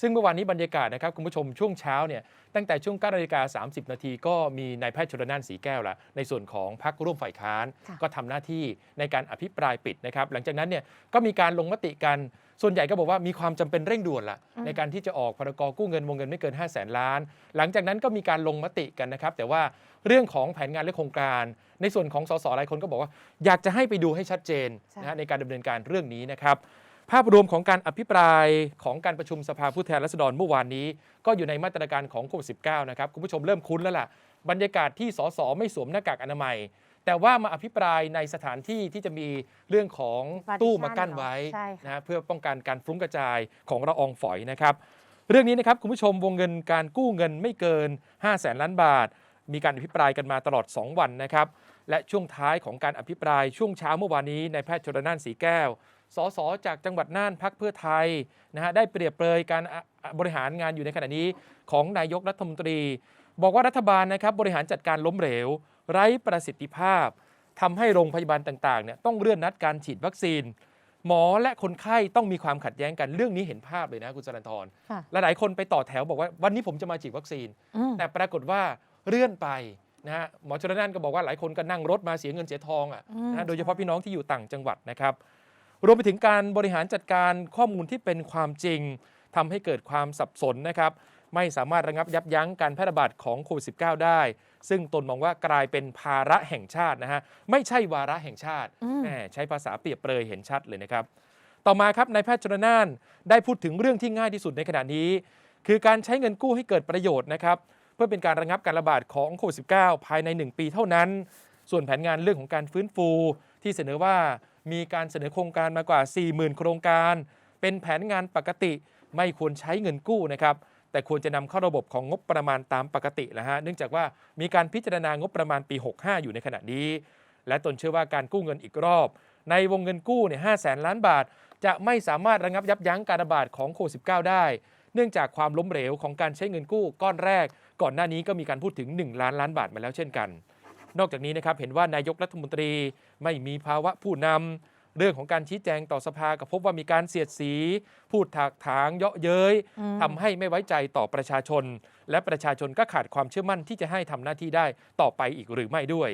ซึ่งเมื่อวานนี้บรรยากาศนะครับคุณผู้ชมช่วงเช้าเนี่ยตั้งแต่ช่วง9นาฬิกา30 นาทีก็มีนายแพทย์ชลนานสีแก้วละในส่วนของพรรคร่วมฝ่ายค้านค่ะก็ทำหน้าที่ในการอภิปรายปิดนะครับหลังจากนั้นเนี่ยก็มีการลงมติกันส่วนใหญ่ก็บอกว่ามีความจำเป็นเร่งด่วนละในการที่จะออกพรกกู้เงินวงเงินไม่เกิน 5 0 0แสนล้าน หลังจากนั้นก็มีการลงมติกันนะครับแต่ว่าเรื่องของแผนงานและโครงการ ในส่วนของสสหลายคนก็บอกว่า อยากจะให้ไปดูให้ชัดเจนใช่นะฮะในการดำเนินการเรื่องนี้นะครับ ภาพรวมของการอภิปรายของการประชุมสภาผู้แทนราษฎรเมื่อวานนี้ ก็อยู่ในมาตรการของโควิด -19 นะครับ คุณผู้ชมเริ่มคุ้นแล้วล่ะ บรรยากาศที่สสไม่สวมหน้ากากอนามัย แต่ว่ามาอภิปรายในสถานที่ที่จะมีเรื่องของ Partition ตู้มากั้นไว้ใช่ค่ะนะฮะเพื่อป้องกันการฟลุ้งกระจายของละอองฝอยนะครับ เรื่องนี้นะครับคุณผู้ชมวงเงินการกู้เงินไม่เกิน 5 0 0แสนล้านบาท มีการอภิปรายกันมาตลอด 2 วันนะครับและช่วงท้ายของการอภิปรายช่วงเช้าเมื่อวานนี้นายแพทย์ชลนานสีแก้ว สสจากจังหวัดน่านพักเพื่อไทยนะฮะได้เปรียบเปรยการอะอะบริหารงานอยู่ในขณะนี้ของนายกรัฐมนตรี บอกว่ารัฐบาลนะครับบริหารจัดการล้มเหลว ไร้ประสิทธิภาพทำให้โรงพยาบาลต่างๆเนี่ยต้องเลื่อนนัดการฉีดวัคซีน หมอและคนไข้ต้องมีความขัดแย้งกันเรื่องนี้เห็นภาพเลยนะคุณสรันทรค่ะหลายๆคนไปต่อแถวบอกว่าวันนี้ผมจะมาฉีดวัคซีนอืมแต่ปรากฏว่าเลื่อนไปนะฮะหมอชลนานก็บอกว่าหลายคนก็นั่งรถมาเสียเงินเสียทองอะอืมนะฮะโดยเฉพาะพี่น้องที่อยู่ต่างจังหวัดนะครับ รวมไปถึงการบริหารจัดการข้อมูลที่เป็นความจริงทำให้เกิดความสับสนนะครับ ไม่สามารถระงับยับยั้งการแพร่ระบาดของโควิด -19 ได้ ซึ่งตนมองว่ากลายเป็นภาระแห่งชาตินะฮะไม่ใช่วาระแห่งชาติอืมแหมใช้ภาษาเปรียบเปรยเห็นชัดเลยนะครับ ต่อมาครับนายแพทย์ชนน่านได้พูดถึงเรื่องที่ง่ายที่สุดในขณะนี้ คือการใช้เงินกู้ให้เกิดประโยชน์นะครับเพื่อเป็นการระงับการระบาดของโควิด -19 ภายใน 1 ปีเท่านั้น ส่วนแผนงานเรื่องของการฟื้นฟูที่เสนอว่า มีการเสนอโครงการมากว่า 40,000 โครงการ เป็นแผนงานปกติไม่ควรใช้เงินกู้นะครับ แต่ควรจะนำเข้าระบบของงบประมาณตามปกตินะฮะเนื่องจากว่ามีการพิจารณางบประมาณปี 65 อยู่ในขณะนี้ และตนเชื่อว่าการกู้เงินอีกรอบ ในวงเงินกู้เนี่ย5แสนล้านบาท จะไม่สามารถระงับยับยั้งการระบาดของโควิด -19 ได้ เนื่องจากความล้มเหลวของการใช้เงินกู้ก้อนแรก ก่อนหน้านี้ก็มีการพูดถึง 1 ล้านล้านบาทมาแล้วเช่นกัน นอกจากนี้นะครับเห็นว่านายกรัฐมนตรีไม่มีภาวะผู้นำเรื่องของการชี้แจงต่อสภาก็พบว่ามีการเสียดสี พูดถากถางเยาะเย้ยอืมทำให้ไม่ไว้ใจต่อประชาชน และประชาชนก็ขาดความเชื่อมั่นที่จะให้ทำหน้าที่ได้ต่อไปอีกหรือไม่ด้วย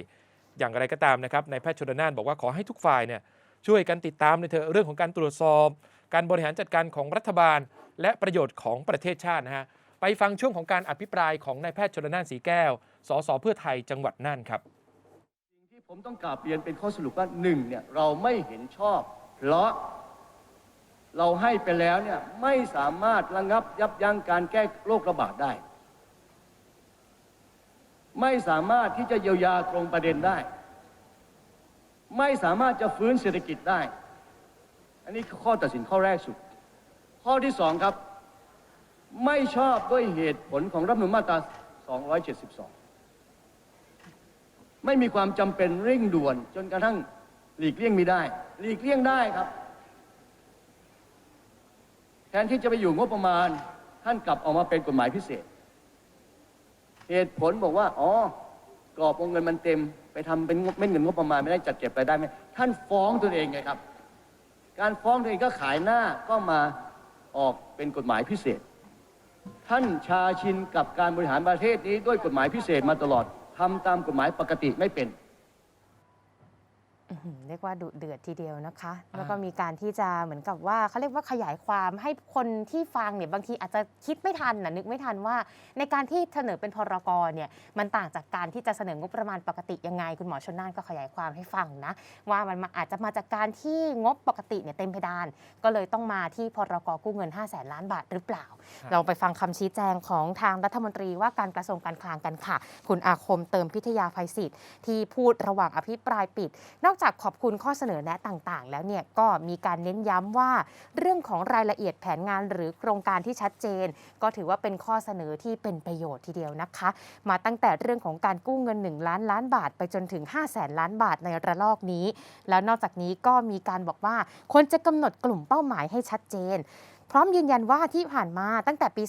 อย่างไรก็ตามนะครับนายแพทย์ชนน่านบอกว่าขอให้ทุกฝ่ายเนี่ยช่วยกันติดตามในอยเถอะเรื่องของการตรวจสอบ การบริหารจัดการของรัฐบาล และประโยชน์ของประเทศชาตินะฮะไปฟังช่วงของการอภิปรายของนายแพทย์ชนน่านสีแก้ว สสเพื่อไทยจังหวัดน่านครับสิ่งที่ ผมต้องกราบเรียนเป็นข้อสรุปว่าหนึ่งเนี่ยเราไม่เห็นชอบ เพราะเราให้ไปแล้วเนี่ยไม่สามารถระงับยับยั้งการแก้โรคระบาดได้ ไม่สามารถที่จะเยียวยาตรงประเด็นได้ ไม่สามารถจะฟื้นเศรษฐกิจได้ อันนี้คือข้อตัดสินข้อแรกสุด ข้อที่สองครับ ไม่ชอบด้วยเหตุผลของรัฐมนูญมาตรา 272 ไม่มีความจำเป็นเร่งด่วน จนกระทั่งหลีกเลี่ยงไม่ได้ หลีกเลี่ยงได้ครับ แทนที่จะไปอยู่งบประมาณ ท่านกลับออกมาเป็นกฎหมายพิเศษ เหตุผลบอกว่า อ๋อกรอบวงเงินมันเต็ม ไปทำเป็นงบเม็ดเงินงบประมาณไม่ได้จัดเก็บไปได้ไหมท่านฟ้องตัวเองไงครับ การฟ้องตัวเองก็ขายหน้าก็มาออกเป็นกฎหมายพิเศษ ท่านชาชินกับการบริหารประเทศนี้ด้วยกฎหมายพิเศษมาตลอด ทำตามกฎหมายปกติไม่เป็น เรียกว่าดุเดือดทีเดียวนะคะอ่าแล้วก็มีการที่จะเหมือนกับว่าเขาเรียกว่าขยายความให้คนที่ฟังเนี่ยบางทีอาจจะคิดไม่ทันนะนึกไม่ทันว่า ในการที่เสนอเป็นพรกรเนี่ยมันต่างจากการที่จะเสนองบประมาณปกติยังไง คุณหมอชนน่านก็ขยายความให้ฟังนะว่ามันมาอาจจะมาจากการที่งบปกติเนี่ยเต็มเพดาน ก็เลยต้องมาที่พรกกู้เงิน 5 0 0แสนล้านบาทหรือเปล่าครับเราไปฟังคำชี้แจงของทางรัฐมนตรีว่าการกระทรวงการคลังกันค่ะ คุณอาคมเติมพิทยาภัยศิษย์ที่พูดระหว่างอภิปรายปิดนอกจากขอบคุณข้อเสนอแนะต่างๆ แล้วเนี่ยก็มีการเน้นย้ำว่า เรื่องของรายละเอียดแผนงานหรือโครงการที่ชัดเจน ก็ถือว่าเป็นข้อเสนอที่เป็นประโยชน์ทีเดียวนะคะ มาตั้งแต่เรื่องของการกู้เงิน 1 ล้านล้านบาท ไปจนถึง 5 0 0แสนล้านบาทในระลอกนี้ แล้วนอกจากนี้ก็มีการบอกว่าควรจะกำหนดกลุ่มเป้าหมายให้ชัดเจน พร้อมยืนยันว่าที่ผ่านมาตั้งแต่ปี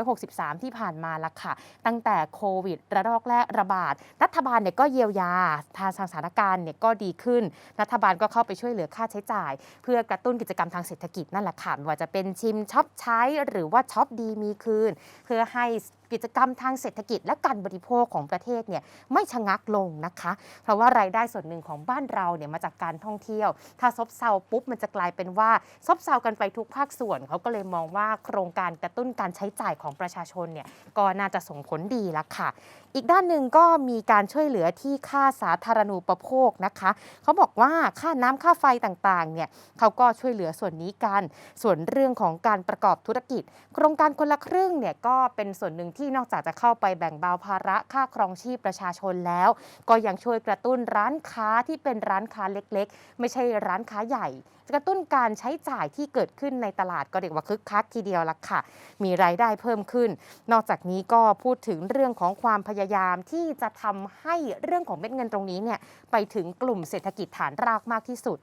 2563 ที่ผ่านมาละค่ะ ตั้งแต่โควิดระลอกแรกระบาด รัฐบาลเนี่ยก็เยียวยาทางสถานการณ์เนี่ยก็ดีขึ้น รัฐบาลก็เข้าไปช่วยเหลือค่าใช้จ่าย เพื่อกระตุ้นกิจกรรมทางเศรษฐกิจนั่นแหละค่ะว่าจะเป็นชิมช็อปใช้หรือว่าช็อปดีมีคืน เพื่อให้ กิจกรรมทางเศรษฐกิจและการบริโภคของประเทศเนี่ยไม่ชะงักลงนะคะ เพราะว่ารายได้ส่วนหนึ่งของบ้านเราเนี่ยมาจากการท่องเที่ยว ถ้าซบเซาปุ๊บมันจะกลายเป็นว่าซบเซากันไปทุกภาคส่วนเขาก็เลยมองว่าโครงการกระตุ้นการใช้จ่ายของประชาชนเนี่ยก็น่าจะส่งผลดีละค่ะ อีกด้านหนึ่งก็มีการช่วยเหลือที่ค่าสาธารณูปโภคนะคะเขาบอกว่าค่าน้ำค่าไฟต่างๆเนี่ยเขาก็ช่วยเหลือส่วนนี้กัน ส่วนเรื่องของการประกอบธุรกิจ โครงการคนละครึ่งเนี่ยก็เป็นส่วนหนึ่งที่นอกจากจะเข้าไปแบ่งเบาภาระค่าครองชีพประชาชนแล้ว ก็ยังช่วยกระตุ้นร้านค้าที่เป็นร้านค้าเล็กๆ ไม่ใช่ร้านค้าใหญ่กระตุ้นการใช้จ่ายที่เกิดขึ้นในตลาดก็เรียกว่าคึกคักทีเดียวละค่ะ มีรายได้เพิ่มขึ้น นอกจากนี้ก็พูดถึงเรื่องของความพยายามที่จะทำให้เรื่องของเม็ดเงินตรงนี้เนี่ยไปถึงกลุ่มเศรษฐกิจฐานรากมากที่สุด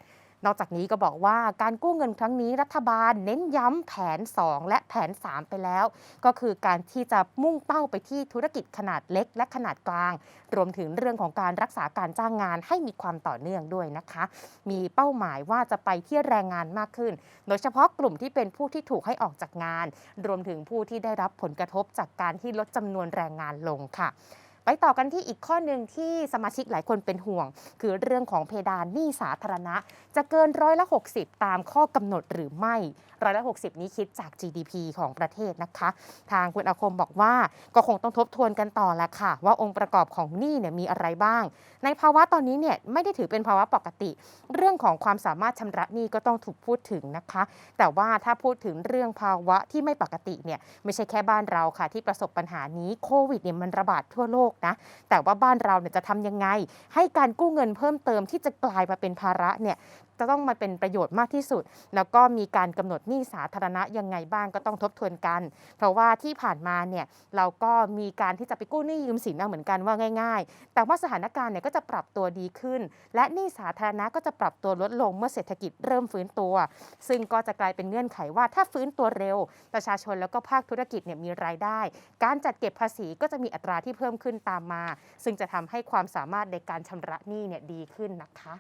นอกจากนี้ก็บอกว่าการกู้เงินครั้งนี้รัฐบาลเน้นย้ำแผน 2 และแผน 3 ไปแล้ว ก็คือการที่จะมุ่งเป้าไปที่ธุรกิจขนาดเล็ก และขนาดกลาง รวมถึงเรื่องของการรักษาการจ้างงานให้มีความต่อเนื่องด้วยนะคะ มีเป้าหมายว่าจะไปที่แรงงานมากขึ้น โดยเฉพาะกลุ่มที่เป็นผู้ที่ถูกให้ออกจากงาน รวมถึงผู้ที่ได้รับผลกระทบจากการที่ลดจำนวนแรงงานลงค่ะ ไปต่อกันที่อีกข้อหนึ่งที่สมาชิกหลายคนเป็นห่วง คือเรื่องของเพดานหนี้สาธารณะ จะเกินร้อยละ 60 ตามข้อกำหนดหรือไม่ ร้อยละ60 นี้คิดจาก GDP ของประเทศนะคะ ทางคุณอาคมบอกว่าก็คงต้องทบทวนกันต่อแหละค่ะ ว่าองค์ประกอบของหนี้เนี่ยมีอะไรบ้าง ในภาวะตอนนี้เนี่ยไม่ได้ถือเป็นภาวะปกติ เรื่องของความสามารถชำระหนี้ก็ต้องถูกพูดถึงนะคะ แต่ว่าถ้าพูดถึงเรื่องภาวะที่ไม่ปกติเนี่ยไม่ใช่แค่บ้านเราค่ะ ที่ประสบปัญหานี้โควิดเนี่ยมันระบาดทั่วโลกนะแต่ว่าบ้านเราเนี่ยจะทำยังไง ให้การกู้เงินเพิ่มเติมที่จะกลายมาเป็นภาระเนี่ย จะต้องมาเป็นประโยชน์มากที่สุด แล้วก็มีการกำหนดหนี้สาธารณะยังไงบ้างก็ต้องทบทวนกัน เพราะว่าที่ผ่านมาเนี่ยเราก็มีการที่จะไปกู้หนี้ยืมสินเอาเหมือนกันว่าง่าย ๆ แต่ว่าสถานการณ์เนี่ยก็จะปรับตัวดีขึ้น และหนี้สาธารณะก็จะปรับตัวลดลงเมื่อเศรษฐกิจเริ่มฟื้นตัว ซึ่งก็จะกลายเป็นเงื่อนไขว่าถ้าฟื้นตัวเร็ว ประชาชนแล้วก็ภาคธุรกิจเนี่ยมีรายได้ การจัดเก็บภาษีก็จะมีอัตราที่เพิ่มขึ้นตามมา ซึ่งจะทำให้ความสามารถในการชำระหนี้เนี่ยดีขึ้นนะคะ